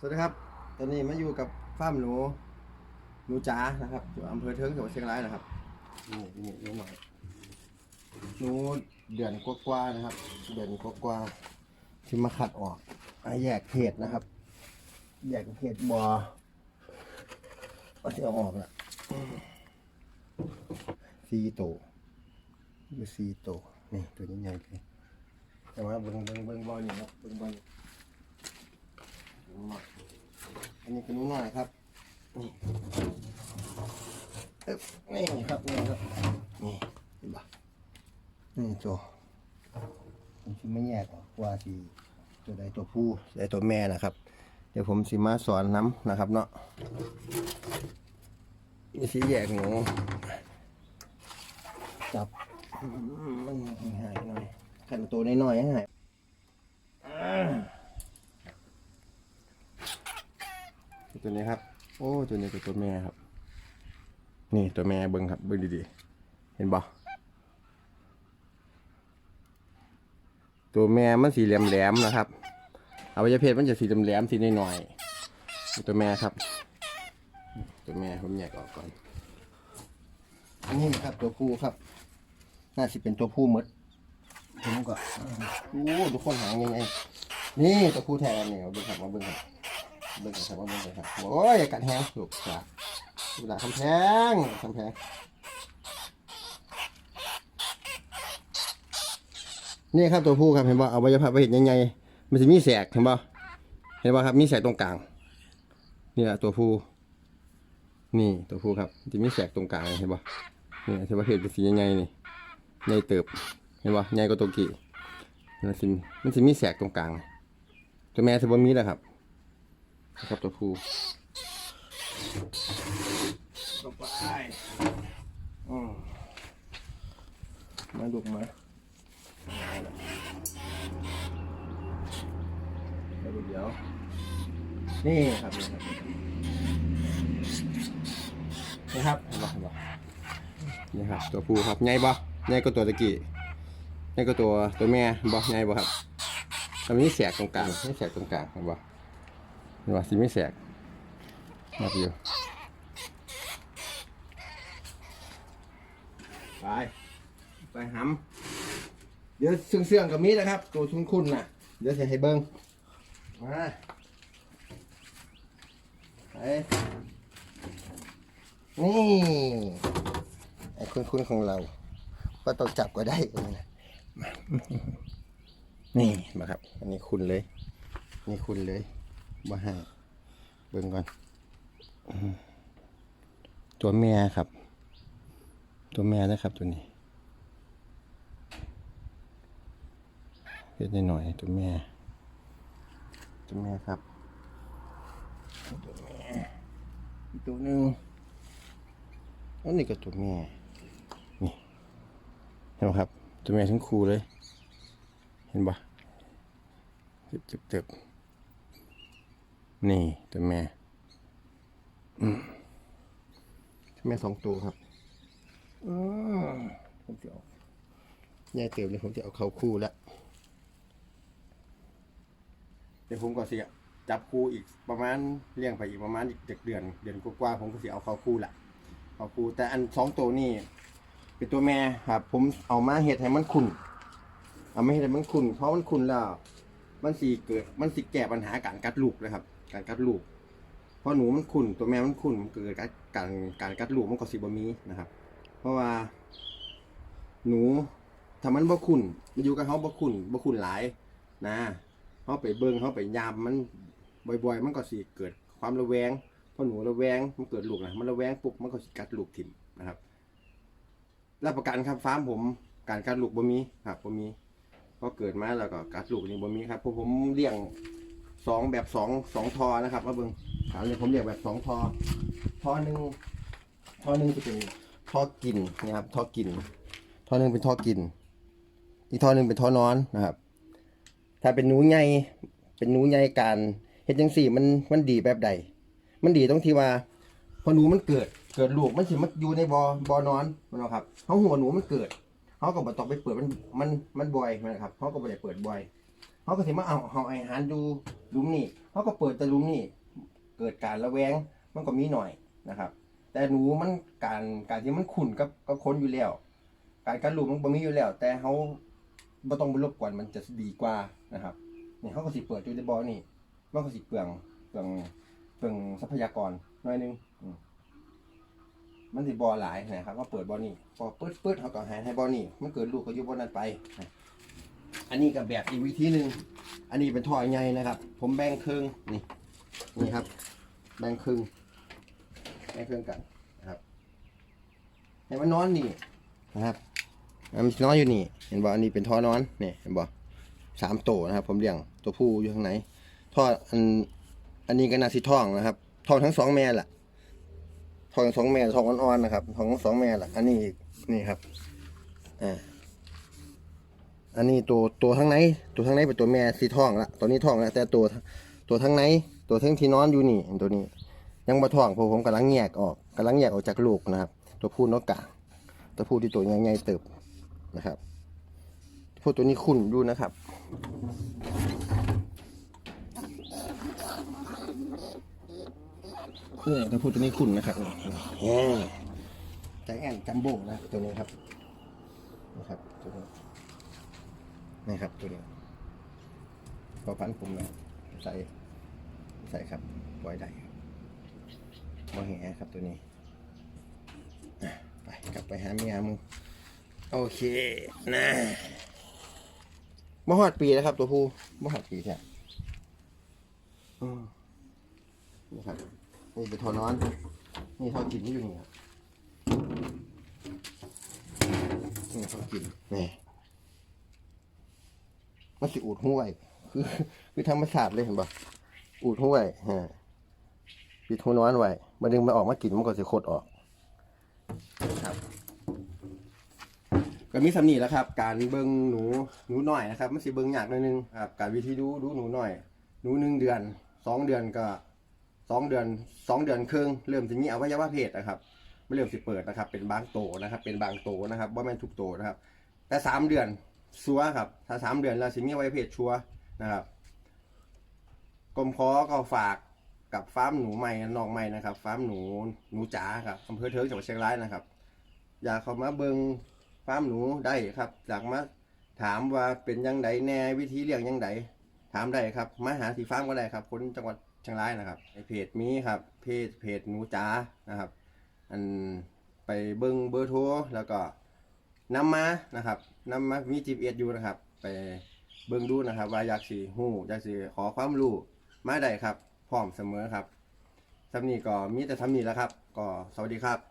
สวัสดีครับ ตอนนี้มาอยู่กับฟาร์มหนูหนูจ๋านะครับอยู่อำเภอเทิงจังหวัดเชียงรายนะครับนี่นี่หนูหน่อยหนูเดือนกว่าๆนะครับ เดือนกว่าๆที่มาขัดออกอะแยกเพศนะครับ แยกเพศบอเอาที่เออกละสี่ตัวอยู่สี่ตัวนี่ตัวนี้ใหญ่เลยแต่ว่าเบิ้งเบิ้งเบิ้งบอลนี่ครับเบิ้งบอล อันนี้คือนุ่นหน่อยครับ นี่เอ๊บนี่ครับนี่ครับ นี่เห็นปะนี่ตัวผมสิไม่แยกออกว่าสีตัวใดตัวผู้ตัวใดตัวแม่นะครับ เดี๋ยวผมสิมาสอนน้ำนะครับ เนาะมีสีแยกหนูจับมมันหายหน่อยขันตัวน้อยๆให้หายอ่า ตัวนี้ครับ โอ้ตัวนี้คือตัวแม่ครับ นี่ตัวแม่เบิ้งครับเบิ้งดีๆ เห็นบ่ตัวแม่มันสีแหลมๆนะครับอวัยวะเพศมันจะสีแหลมๆสีน้อยๆตัวแม่ครับ ตัวแม่ผมแยกออกก่อนอันนี้ครับตัวผู้ครับ น่าสิเป็นตัวผู้มดผมก็โอ้ทุกคนหางยังไงนี่ตัวผู้แทนเนี่ยเบิ้งครับมาเบิ้งครับ เบิ่งครับว่าเบิ่งครับโอ้ยกัดแห้งถูกจ้ะถูกด่าคำแพงคำแพงนี่ครับตัวผู้ครับเห็นป่เอาไว้พับไปเห็นยังไงมันจะมีแสกเห็นป่เห็นป่ครับมีแสกตรงกลางนี่แหละตัวผู้นี่ตัวผู้ครับมันจะมีแสกตรงกลางเห็นป่นี่เห็นป่ะเห็นเป็นสียังไงนี่ใหญ่เติบเห็นป่ใหญ่กว่าตัวกี่มันสิมันจะมีแสกตรงกลางตัวแม่ถือว่มีแหละครับ นะครับตัวผู้ลงไปอืมมาดุกมาเอาละเดี๋ยวนี่ครับนี่ครับนี่ครับเห็นปะเห็นปะนี่ครับ ตัวผู้ครับใหญ่ปะใหญ่ก็ตัวตะกี้ใหญ่ก็ตัวตัวแม่บ่ใหญ่บ่ครับตอนนี้แสกตรงกลางนี่แสกตรงกลางเห็นปะ เห็นว่าสีไม่แสกมาอยู่ไป ไปหำเดี๋ยวเสื่องๆกับมีนะครับ ตัวชุนคุณน่ะ เดี๋ยวจะให้เบิ้งมาไปนี่ไอ้คุณคุณของเรา ก็ต้องจับก็ได้นะมานี่มาครับ อันนี้คุณเลย นี่คุณเลย มาให้เบิ่งก่อน ตัวแม่ครับ ตัวแม่นะครับตัวนี้เพ็ดหน่อยตัวแม่ ตัวแม่ครับ ตัวแม่ตัวหนึ่งอันนี้ก็ตัวแม่ นี่ เห็นไหมครับ ตัวแม่ทั้งคู่เลย เห็นปะเจ็บๆ นี่ตัวแม่อืมตัวแม่สองตัวครับอืมผมจะเอาใหญ่เติมเลยผมจะเอาเขาคู่แล้ว เดี๋ยวผมก็เสียจับคู่อีกประมาณเลี้ยงไปอีกประมาณอีกเจ็ดเดือน เดือนกว่าๆผมก็เสียเอาเขาคู่ละเขาคู่แต่อันสองตัวนี่เป็นตัวแม่ครับ ผมเอามาเห็ดให้มันขุ่นเอามาเห็ดให้มันขุ่นเพราะมันขุ่นแล้ว มันสีเกิดมันสิแก้ปัญหาการกัดลูกนะครับ การกัดลูกเพราะหนูมันขุ่นตัวแม่มันขุ่นมันเกิดการการการกัดลูกมันก็สิบ่มีนะครับ เพราะว่า หนูถ้ามันบ่ขุ่นมันอยู่กับเขาบ่ขุ่นบ่ขุ่นหลาย นะเขาไปเบิ่งเขาไปยามมันบ่อย ๆ มันก็สิเกิดความระแวงเพราะหนูระแวงมันเกิดลูกนะมันระแวงปุ๊บมันก็สิกัดลูกถิ่มนะครับรับประกันครับฟาร์มผมการกัดลูกบ่มีครับบ่มีพอเกิดมาแล้วก็กัดลูกนี่บ่มีครับเพราะผมเลี้ยง สองแบบสองสองทอนะครับมาเบิ่งถามเลยผมเลี้ยงแบบสองทอทอหนึ่งทอหนึ่งจะเป็นทอกินนะครับทอกินทอหนึ่งเป็นทอกิน อีกทอหนึ่งเป็นทอนอนนะครับ ถ้าเป็นหนูใหญ่เป็นหนูใหญ่การเฮ็ดจังสี่มันมันดีแบบใด มันดีตรงที่ว่าพอหนูมันเกิดเกิดลูกมันสิมันอยู่ในบอบอนอนมันเอาครับเขาหัวหนูมันเกิดเขาก็บ่ต้องไปเปิดมันมันมันบ่อยนะครับเขาก็บ่ได้เปิดบ่อย เขาก็สิมาเอาเอาอาหารอยู่หลุมนี่เขาก็เปิดแต่ลุมนี่ เกิดการระแวงมันก็มีหน่อยนะครับ แต่หนูมันการการที่มันขุ่นกับกับคนอยู่แล้ว การการลูกมันบ่มีอยู่แล้ว แต่เขาบ่ต้องไปรบกวนมันจะดีกว่านะครับนี่เขาก็สิเปิดอยู่ในบ่อนี่มันก็สิเปลืองเปลืองเปลืองทรัพยากรหน่อยนึงมันสิบ่อหลายนะครับก็เปิดบ่อนี่พอเปิดเปิดเขาก็หายให้บ่อนี่มันเกิดลูกก็อยู่บ่อนั้นไปนะ อันนี้กับแบบอีกวิธีหนึ่งอันนี้เป็นท่อใหญ่นะครับ ผมแบ่งครึ่งนี่นี่ครับ แบ่งครึ่งแบ่งครึ่งกันนะครับให้มันนอนนี่นะครับมันนอนอยู่นี่ เห็นบ่อันนี้เป็นท่อนอนนี่เห็นบ่สามตัวนะครับ ผมเลี้ยงตัวผู้อยู่ข้างในท่ออันอันนี้ก็นาสิท้องนะครับท้องทั้งสองแม่แหละท้องทั้งสองแม่ทองอ่อนๆนะครับท้องทั้งสองแม่แหละอันนี้อีกนี่ครับอ่า อันนี้ตัวตัวทั้งในตัวทั้งในเป็นตัวแม่สีท้องละตัวนี้ท้องแล้วแต่ตัวตัวทั้งในตัวทั้งที่นอนอยู่นี่ตัวนี้ ยังบ่ท้องเพราะผมกำลังแยกออกกำลังแยกออกจากลูกนะครับ ตัวผู้นกกาตัวผู้ที่ตัวใหญ่ๆเติบนะครับผู้ตัวนี้ขุ่นอยู่นะครับเนี่ยตัวผู้ตัวนี้ขุ่นนะครับแหมใจแอนจัมโบ้นะตัวนี้ครับนะครับตัวนี้ นี่ครับตัวนี้พอพันผมนะใส่ใส่ครับปล่อยได้ครับมาแหครับตัวนี้ไปกลับไปหาเมียมึงโอเคนะบ่ฮอดปีแล้วครับ ตัวผู้บ่ฮอดปีแท้อืมนี่ครับนี่เป็นทอนอน นี่เขากินนี่อยู่นี่ครับนี่เขากินนี่ มันสิอูดห้วย คือ คือธรรมชาติเลยเห็นปะอูดห้วยฮะปิดหัวนอนไว้มาดึงมันออกมากินมันก็สิโคตรออกครับก็มีสำนีแล้วครับ การเบิ้งหนูหนูหน่อยนะครับมันสิเบิ้งยากหน่อยนึงครับการวิธีดูดูหนูหน่อย หนูหนึ่งเดือนสองเดือนก็สองเดือนสองเดือนครึ่งเริ่มจะมีอวัยวะเพศนะครับไม่เริ่มสิเปิดนะครับ เป็นบางโตนะครับ เป็นบางโตนะครับว่าแม่นทุกโตนะครับ แต่สามเดือน ชัวครับ ถ้าสามเดือนแล้วสิมีอวัยวะเพศชัวนะครับกรมคอก็ฝากกับฟาร์มหนูใหม่น้องใหม่นะครับ ฟาร์มหนูหนูจ๋าครับอำเภอเทิงจังหวัดเชียงรายนะครับ อยากเข้ามาเบิงฟาร์มหนูได้ครับอยากมาถามว่าเป็นยังไงแน่วิธีเลี้ยงยังไงถามได้ครับ มาหาที่ฟาร์มก็ได้ครับ คนจังหวัดเชียงรายนะครับในเพจมีครับ เพจเพจหนูจ๋านะครับ อันไปเบิงเบอร์โทรแล้วก็ นำมานะครับนำมามีจีเอ็ดอยู่นะครับ ไปเบิงดูนะครับ ว่าอยากสีหูอยากสีขอความรู้มาได้ครับ พร้อมเสมอครับสำนีก็มีแต่ทำนี้แล้วครับ ก็สวัสดีครับ